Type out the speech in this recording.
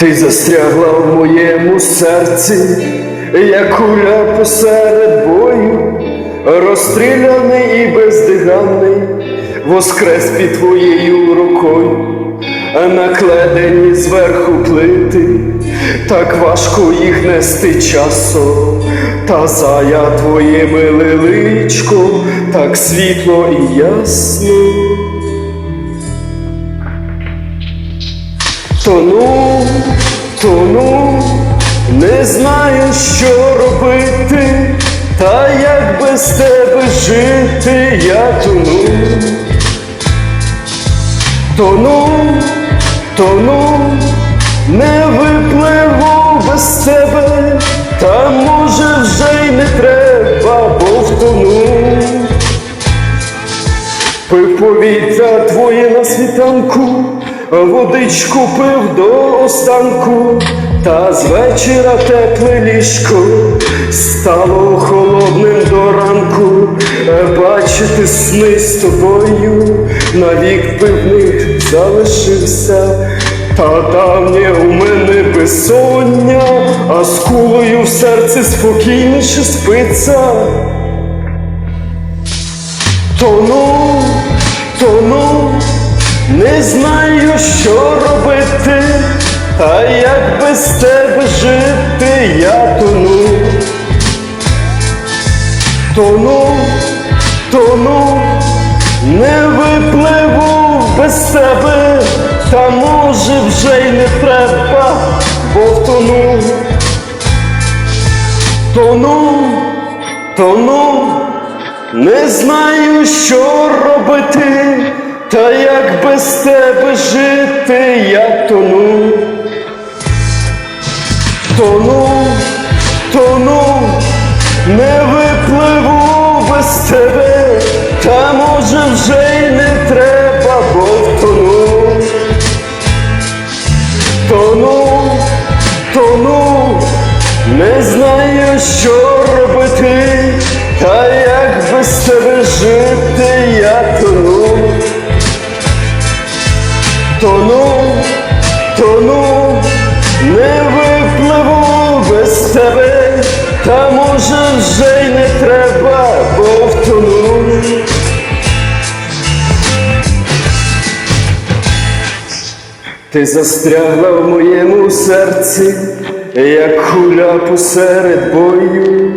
Ти застрягла в моєму серці, як куля посеред бою, розстріляний і бездиганний, воскрес під твоєю рукою, накледені зверху плити, так важко їх нести часом, та зая твоє миле личко, так світло і ясно. Тону, тону, не знаю, що робити, та як без тебе жити, я тону. Тону, тону, не випливу без тебе, та може вже й не треба, бо втону. Пив повітря твоє на світанку, водичку пив до останку, та з вечора тепле ліжко стало холодним до ранку. Бачити сни з тобою, навік пивних залишився, та давнє у мене безсоння, а з кулею в серці спокійніше спиться. Тону, тону, не знаю, що робити, та як без тебе жити, я тону. Тону, тону, не випливу без тебе, та може вже й не треба, бо втону. Тону, тону. Не знаю, що та як без тебе жити, я тону. Тону, тону, не випливу без тебе, та може вже й не треба, бо втону. Тону, тону, не знаю, що робити, може вже й не треба, бо. Ти застрягла в моєму серці, як куля посеред бою,